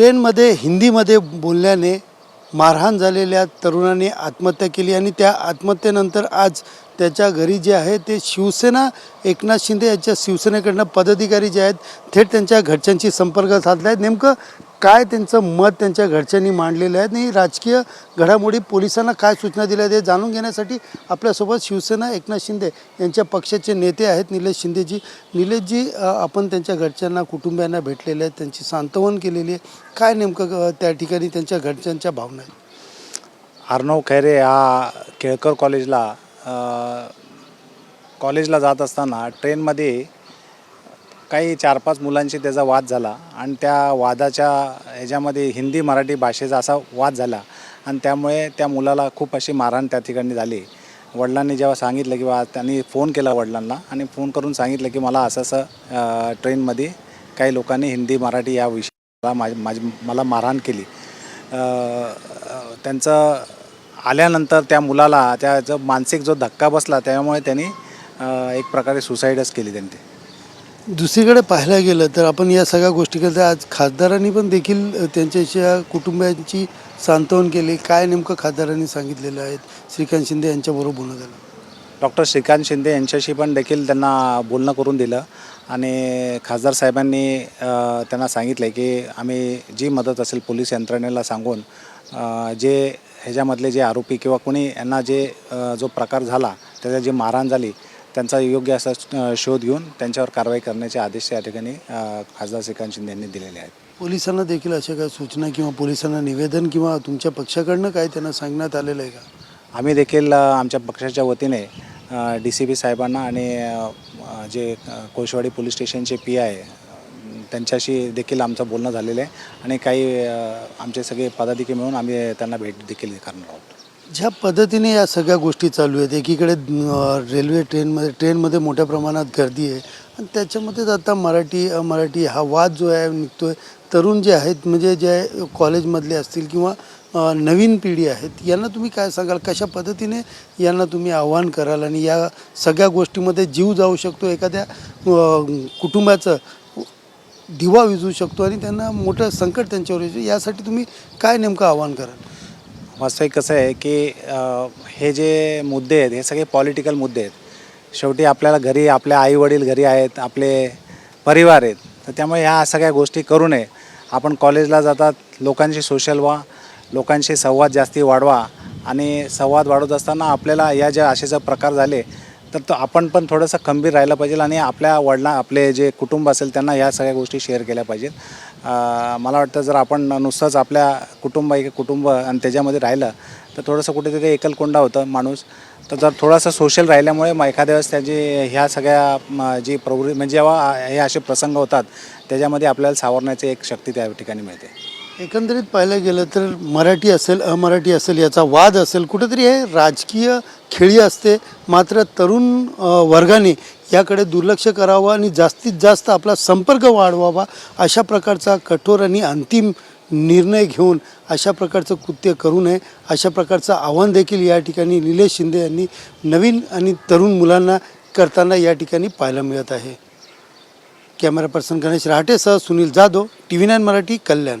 ट्रेनमध्ये हिंदीमध्ये बोलल्याने मारहाण झालेल्या तरुणाने आत्महत्या केली आणि त्या आत्महत्येनंतर आज त्याच्या घरी जे आहे ते शिवसेना एकनाथ शिंदे यांच्या शिवसेनेकडनं पदाधिकारी जे आहेत थेट त्यांच्या घरच्यांशी संपर्क साधला आहे नेमकं काय त्यांचं मत त्यांच्या घरच्यांनी मांडलेलं आहे आणि राजकीय घडामोडी पोलिसांना काय सूचना दिल्या आहेत हे जाणून घेण्यासाठी आपल्यासोबत शिवसेना एकनाथ शिंदे यांच्या पक्षाचे नेते आहेत निलेश शिंदेजी. निलेशजी आपण त्यांच्या घरच्यांना कुटुंबियांना भेटलेले आहेत त्यांची सांत्वन केलेली आहे. काय नेमकं त्या ठिकाणी त्यांच्या घरच्यांच्या भावना आहेत? अर्णव खैरे हा केळकर कॉलेजला कॉलेजला जात असताना ट्रेनमध्ये काही चार पाच मुलांशी त्याचा वाद झाला आणि त्या वादाच्या ह्याच्यामध्ये हिंदी मराठी भाषेचा असा वाद झाला. आणि त्यामुळे त्या मुलाला खूप अशी मारहाण त्या ठिकाणी झाली. वडिलांनी जेव्हा सांगितलं की बा त्यांनी फोन केला वडिलांना आणि फोन करून सांगितलं की मला असं असं ट्रेनमध्ये काही लोकांनी हिंदी मराठी या विषयाला माझ माझी मला मारहाण केली. त्यांचं आल्यानंतर त्या मुलाला त्या जो मानसिक जो धक्का बसला त्यामुळे त्यांनी एक प्रकारे सुसाईडच केली त्यांनी. दुसरीकडे पाहायला गेलं तर आपण या सगळ्या गोष्टी करता आज खासदारांनी पण देखील त्यांच्याशी कुटुंबियांची सांत्वन केली. काय नेमकं खासदारांनी सांगितलेलं आहे? श्रीकांत शिंदे यांच्याबरोबर बोलणं झालं. डॉक्टर श्रीकांत शिंदे यांच्याशी पण देखील त्यांना बोलणं करून दिलं. आणि खासदार साहेबांनी त्यांना सांगितलं आहे की आम्ही जी मदत असेल पोलीस यंत्रणेला सांगून जे ह्याच्यामधले जे आरोपी किंवा कोणी यांना जे जो प्रकार झाला त्याचा जी मारहाण झाली त्यांचा योग्य असा शोध घेऊन त्यांच्यावर कारवाई करण्याचे आदेश या ठिकाणी खासदार श्रीकांत शिंदे यांनी दिलेले आहेत. पोलिसांना देखील अशा काही सूचना किंवा पोलिसांना निवेदन किंवा तुमच्या पक्षाकडनं काय त्यांना सांगण्यात आलेलं आहे का? आम्ही देखील आमच्या पक्षाच्या वतीने डी सी पी साहेबांना आणि जे कोळशेवाडी पोलीस स्टेशनचे पी आय त्यांच्याशी देखील आमचं बोलणं झालेलं आहे आणि काही आमचे सगळे पदाधिकारी मिळून आम्ही त्यांना भेट देखील करणार आहोत. ज्या पद्धतीने या सगळ्या गोष्टी चालू आहेत एकीकडे रेल्वे ट्रेनमध्ये ट्रेनमध्ये मोठ्या प्रमाणात गर्दी आहे आणि त्याच्यामध्येच आता मराठी मराठी हा वाद जो आहे निघतो आहे तरुण जे आहेत म्हणजे जे कॉलेजमधले असतील किंवा नवीन पिढी आहेत यांना तुम्ही काय सांगाल? कशा पद्धतीने यांना तुम्ही आव्हान कराल आणि या सगळ्या गोष्टीमध्ये जीव जाऊ शकतो एखाद्या कुटुंबाचं दिवा विजू शकतो आणि त्यांना मोठं संकट त्यांच्यावर येतो यासाठी तुम्ही काय नेमकं आव्हान कराल? वास्तविक कसं आहे की हे जे मुद्दे आहेत हे सगळे पॉलिटिकल मुद्दे आहेत. शेवटी आपल्याला घरी आपले आई वडील घरी आहेत आपले परिवार आहेत. तर त्यामुळे ह्या सगळ्या गोष्टी करू नये. आपण कॉलेजला जातात लोकांशी सोशल व्हा लोकांशी संवाद जास्ती वाढवा. आणि संवाद वाढवत असताना आपल्याला या ज्या असे जर प्रकार झाले तर तो आपण पण थोडंसं खंबीर राहिलं पाहिजे आणि आपल्या वडिला आपले जे कुटुंब असेल त्यांना ह्या सगळ्या गोष्टी शेअर केल्या पाहिजेत. मला वाटतं जर आपण नुसतंच आपल्या कुटुंब एक कुटुंब आणि त्याच्यामध्ये राहिलं तर थोडंसं कुठेतरी एकलकोंडा होतं माणूस. तर जर थोडासा सोशल राहिल्यामुळे मग एखाद्या वेळेस त्याची ह्या सगळ्या जी प्रवृत्ती म्हणजे जेव्हा हे असे प्रसंग होतात त्याच्यामध्ये आपल्याला सावरण्याची एक शक्ती त्या ठिकाणी मिळते. एकंदरीत पाहायला गेलं तर मराठी असेल अमराठी असेल याचा वाद असेल कुठेतरी हे राजकीय खेळी असते. मात्र तरुण वर्गाने याकडे दुर्लक्ष करावं आणि जास्तीत जास्त आपला संपर्क वाढवावा अशा प्रकारचा कठोर आणि अंतिम निर्णय घेऊन अशा प्रकारचं कृत्य करू नये. अशा प्रकारचं आव्हान देखील या ठिकाणी निलेश शिंदे यांनी नवीन आणि तरुण मुलांना करताना या ठिकाणी पाहायला मिळत आहे. Camera person Ganesh रहाटेसह Sunil Jadhav T V nine Marathi Kalyan.